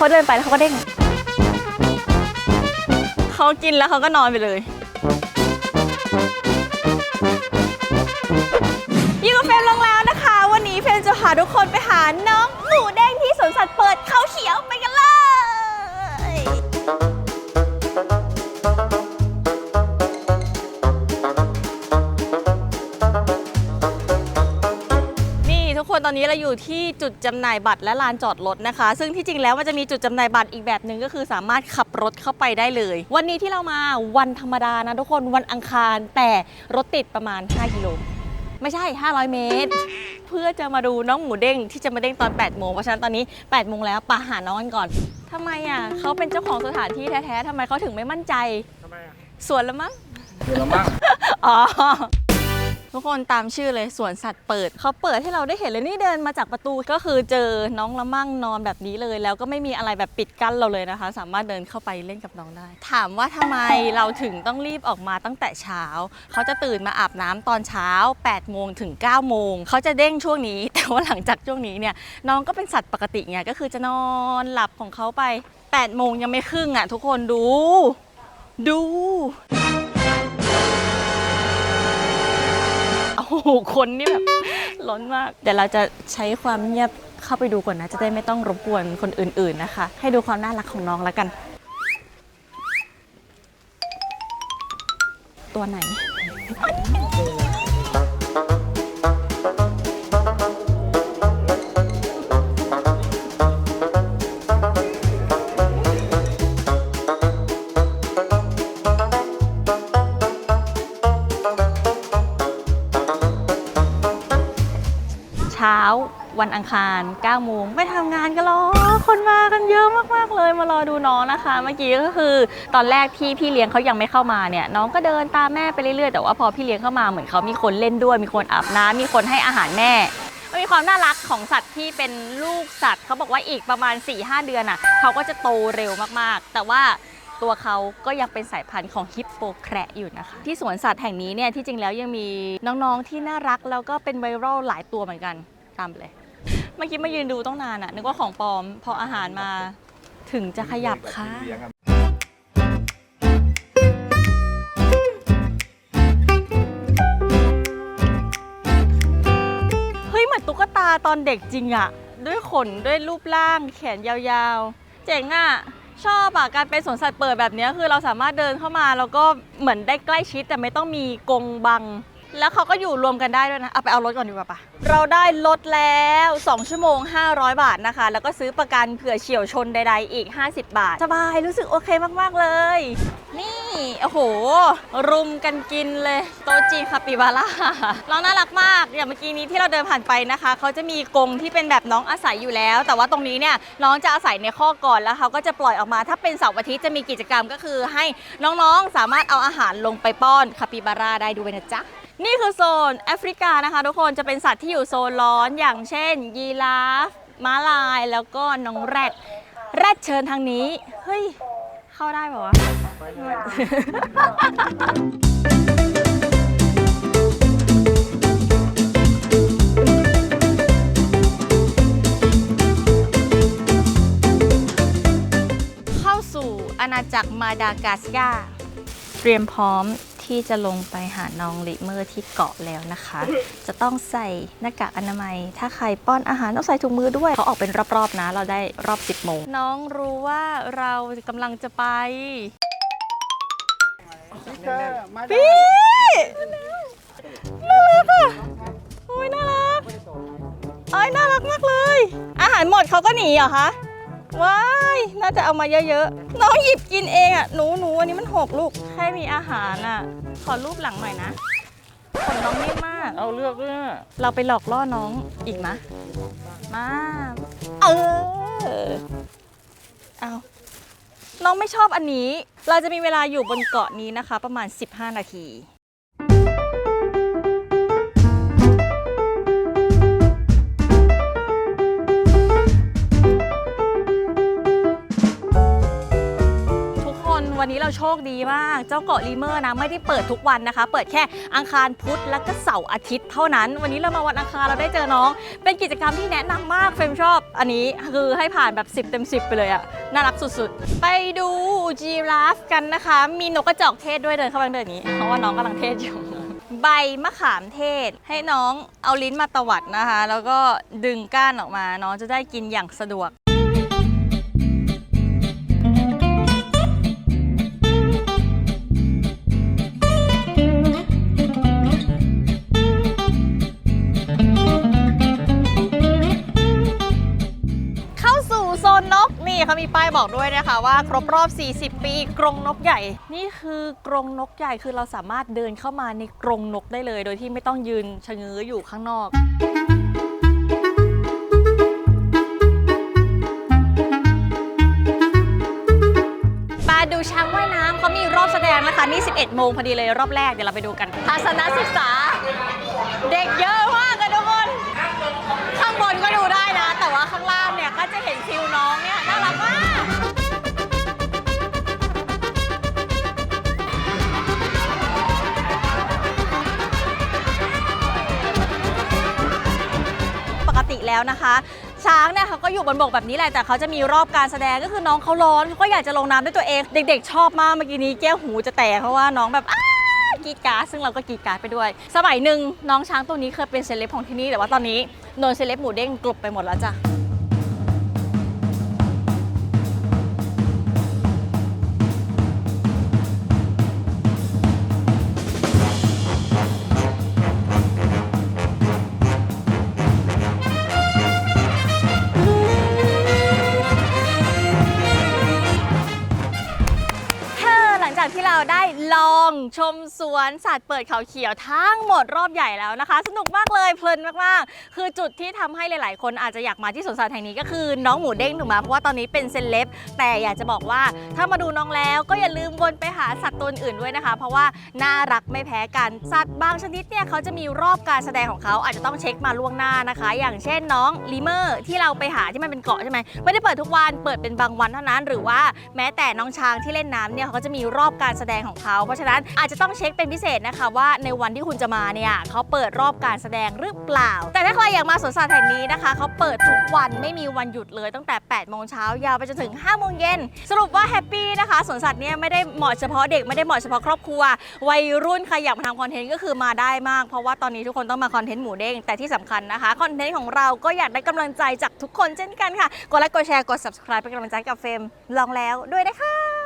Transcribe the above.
เขาเดินไปแล้วเขาก็เด้งเขากินแล้วเขาก็นอนไปเลยอยู่กับเฟรมลงแล้วนะคะ วันนี้เฟรมจะพาทุกคนไปหาน้องหมูเด้งที่สวนสัตว์เปิดเขาเขียวไป อนนี้เราอยู่ที่จุดจำหน่ายบัตรและลานจอดรถนะคะ ซึ่งที่จริงแล้วมันจะมีจุดจำหน่ายบัตรอีกแบบหนึ่งก็คือสามารถขับรถเข้าไปได้เลย วันนี้ที่เรามาวันธรรมดานะทุกคนวันอังคารแต่รถติดประมาณ 5 กิโลไม่ใช่ 500 เมตร เพื่อจะมาดูน้องหมูเด้งที่จะมาเด้งตอน 8 โมง เพราะฉะนั้นตอนนี้ 8 โมงแล้วปาหาน้องกันก่อนทำไมอะเขาเป็นเจ้าของสถานที่แท้ๆทำไมเขาถึงไม่มั่นใจทำไมอะสวนแล้วมั้งเดี๋ยวเรามั่งอ๋อ ทุกคนตามชื่อเลยสวนสัตว์เปิดเขาเปิดให้เราได้เห็นเลยนี่เดินมาจากประตูก็คือเจอน้องละมั่งนอนแบบนี้เลย แล้วก็ไม่มีอะไรแบบปิดกั้นเราเลยนะคะ สามารถเดินเข้าไปเล่นกับน้องได้ ถามว่าทำไมเราถึงต้องรีบออกมาตั้งแต่เช้า เขาจะตื่นมาอาบน้ำตอนเช้า8โมงถึง9โมงเขาจะเด้งช่วงนี้ แต่ว่าหลังจากช่วงนี้เนี่ยน้องก็เป็นสัตว์ปกติไงก็คือจะนอนหลับของเขาไป8โมงยังไม่ครึ่งอะทุกคนดู ดู โอ้โหคนนี่แบบล้นมาก เดี๋ยวเราจะใช้ความเงียบเข้าไปดูก่อนนะ จะได้ไม่ต้องรบกวนคนอื่น ๆนะคะ ให้ดูความน่ารักของน้องแล้วกัน ตัวไหน ช้าวันอังคาร9โมงไม่ทำงานกันหรอ คนมากันเยอะมากๆเลยมารอดูน้องนะคะ เมื่อกี้ก็คือ ตอนแรกที่พี่เลี้ยงเขายังไม่เข้ามาเนี่ย น้องก็เดินตามแม่ไปเรื่อยๆ แต่ว่าพอพี่เลี้ยงเข้ามาเหมือนเขามีคนเล่นด้วย มีคนอาบน้ำมีคนให้อาหารแม่มันมีความน่ารักของสัตว์ที่เป็นลูกสัตว์เขาบอกว่าอีกประมาณ4-5เดือนอะเขาก็จะโตเร็วมากๆ แต่ว่า ตัวเขาก็ยังเป็นสายพันธุ์ของฮิปโปแคระอยู่นะคะ ที่สวนสัตว์แห่งนี้เนี่ยที่จริงแล้วยังมีน้องๆที่น่ารักแล้วก็เป็นไวรัลหลายตัวเหมือนกันตามไปเลยเมื่อกี้มายืนดูต้องนานอะนึกว่าของปลอมพออาหารมาถึงจะขยับค่ะเลี้ยงอะเฮ้ยเหมือนตุ๊กตาตอนเด็กจริงอะด้วยขนด้วยรูปร่างแขนยาวๆ เจ๋งอะ ชอบอะการเป็นสวนสัตว์เปิดแบบนี้คือเราสามารถเดินเข้ามาแล้วก็เหมือนได้ใกล้ชิดแต่ไม่ต้องมีกรงบัง แล้วเขาก็อยู่รวมกันได้ด้วยนะ เอาไปเอารถก่อนดีกว่าปะเราได้รถแล้ว 2 ชั่วโมง 500 บาทนะคะ แล้วก็ซื้อประกันเผื่อเฉียวชนใดๆอีก 50 บาท สบายรู้สึกโอเคมากๆเลย นี่ โอ้โห รุมกันกินเลย โตจีนคาปิบาร่าน้องน่ารักมากอย่างเมื่อกี้นี้ที่เราเดินผ่านไปนะคะ เขาจะมีกรงที่เป็นแบบน้องอาศัยอยู่แล้ว แต่ว่าตรงนี้เนี่ยน้องจะอาศัยในข้อกก่อนแล้วเขาก็จะปล่อยออกมา ถ้าเป็นเสาร์อาทิตย์จะมีกิจกรรมก็คือ ให้น้องๆสามารถเอาอาหารลงไปป้อนคาปิบาร่าได้ด้วยนะจ๊ะ นี่คือโซนแอฟริกานะคะทุกคนจะเป็นสัตว์ที่อยู่โซนร้อนอย่างเช่น ยีราฟม้าลาย แล้วก็น้องแรด แรดเชิญทางนี้ เฮ้ย เข้าได้ป่าวะ เข้าสู่อาณาจักรมาดากัสการ์เตรียมพร้อม ที่จะลงไปหาน้องลิเมอร์ที่เกาะแล้วนะคะ จะต้องใส่หน้ากากอนามัย ถ้าใครป้อนอาหารต้องใส่ถุงมือด้วยเขาออกเป็นรอบๆนะ เราได้รอบ 10โมงน้องรู้ว่าเรากำลังจะไปพี่น่ารักอะโอ้ยน่ารักเอ้ยน่ารักมากเลย อาหารหมดเขาก็หนีเหรอคะ ว้าย น่าจะเอามาเยอะๆ น้องหยิบกินเองอะ หนูหนูอันนี้มันหกลูกแค่มีอาหารอะ ขอรูปหลังหน่อยนะขนน้องนิ่มมาก เอาเลือกด้วยอะเราไปหลอกล่อน้องอีกมะมา เออ เอา น้องไม่ชอบอันนี้ เราจะมีเวลาอยู่บนเกาะนี้นะคะ ประมาณ 15 นาที นวันนี้เราโชคดีมาก เจ้าเกาะลีเมอร์นะไม่ได้เปิดทุกวันนะคะ เปิดแค่อังคารพุธและก็เสาร์อาทิตย์เท่านั้น วันนี้เรามาวันอังคารเราได้เจอน้อง เป็นกิจกรรมที่แนะนำมากเฟรมชอบ อันนี้คือให้ผ่านแบบ 10 เต็ม 10 ไปเลยอะน่ารักสุดๆ ไปดูจีราฟกันนะคะ มีนกกระจอกเทศด้วยเดินเข้าไปเดินอย่างนี้เพราะว่าน้องกำลังเทศอยู่ใบมะขามเทศ ให้น้องเอาลิ้นมาตวัดนะคะ แล้วก็ดึงก้านออกมาน้องจะได้กินอย่างสะดวก เขามีป้ายบอกด้วยนะคะว่าครบรอบ 40 ปี กรงนกใหญ่ นี่คือกรงนกใหญ่คือเราสามารถเดินเข้ามาในกรงนกได้เลย โดยที่ไม่ต้องยืนชะเง้ออยู่ข้างนอกมาดูช้างว่ายน้ำเขามีรอบแสดงนะคะนี่ 11 โมงพอดีเลยรอบแรกเดี๋ยวเราไปดูกันทัศนศึกษา แล้วนะคะ ช้างเนี่ยเขาก็อยู่บนบกแบบนี้แหละแต่เขาจะมีรอบการแสดงก็คือน้องเขาร้อนเขาก็อยากจะลงน้ำด้วยตัวเอง เด็ก ๆ ชอบมากเมื่อกี้นี้แก้วหูจะแตกเพราะว่าน้องแบบกรีดการ์ดซึ่งเราก็กรีดการ์ดไปด้วย สมัยหนึ่งน้องช้างตัวนี้เคยเป็นเซเลบของที่นี่แต่ว่าตอนนี้โดนเซเลบหมูเด้งกลบไปหมดแล้วจ้ะ จากที่เราได้ลองชมสวนสัตว์เปิดเขาเขียวทั้งหมดรอบใหญ่แล้วนะคะ สนุกมากเลยเพลินมากๆ คือจุดที่ทำให้หลาย ๆ คนอาจจะอยากมาที่สวนสัตว์แห่งนี้ก็คือน้องหมูเด้งถูกไหมเพราะว่าตอนนี้เป็นเซเลบแต่อยากจะบอกว่าถ้ามาดูน้องแล้วก็อย่าลืมวนไปหาสัตว์ตัวอื่นด้วยนะคะ เพราะว่าน่ารักไม่แพ้กันสัตว์บางชนิดเนี่ยเขาจะมีรอบการแสดงของเขาอาจจะต้องเช็คมาล่วงหน้านะคะ อย่างเช่นน้องลีเมอร์ที่เราไปหาที่มันเป็นเกาะใช่ไหมไม่ได้เปิดทุกวันเปิดเป็นบางวันเท่านั้น หรือว่าแม้แต่น้องช้างที่เล่นน้ำเนี่ยเขาก็จะมีรอบการแสดงของเขา เพราะฉะนั้นอาจจะต้องเช็คเป็นพิเศษนะคะว่าในวันที่คุณจะมาเนี่ยเขาเปิดรอบการแสดงหรือเปล่า แต่ถ้าใครอยากมาสวนสัตว์แห่งนี้นะคะเขาเปิดทุกวันไม่มีวันหยุดเลยตั้งแต่8โมงเช้ายาวไปจนถึง5โมงเย็นสรุปว่าแฮปปี้นะคะสวนสัตว์เนี่ยไม่ได้เหมาะเฉพาะเด็กไม่ได้เหมาะเฉพาะครอบครัว วัยรุ่นใครอยากมาทำคอนเทนต์ก็คือมาได้มาก เพราะว่าตอนนี้ทุกคนต้องมาคอนเทนต์หมูเด้งแต่ที่สำคัญนะคะคอนเทนต์ของเราก็อยากได้กำลังใจจากทุกคนเช่นกันค่ะกดไลค์กดแชร์กด subscribe เป็นกำลังใจกับเฟรมลองแล้วด้วยนะคะ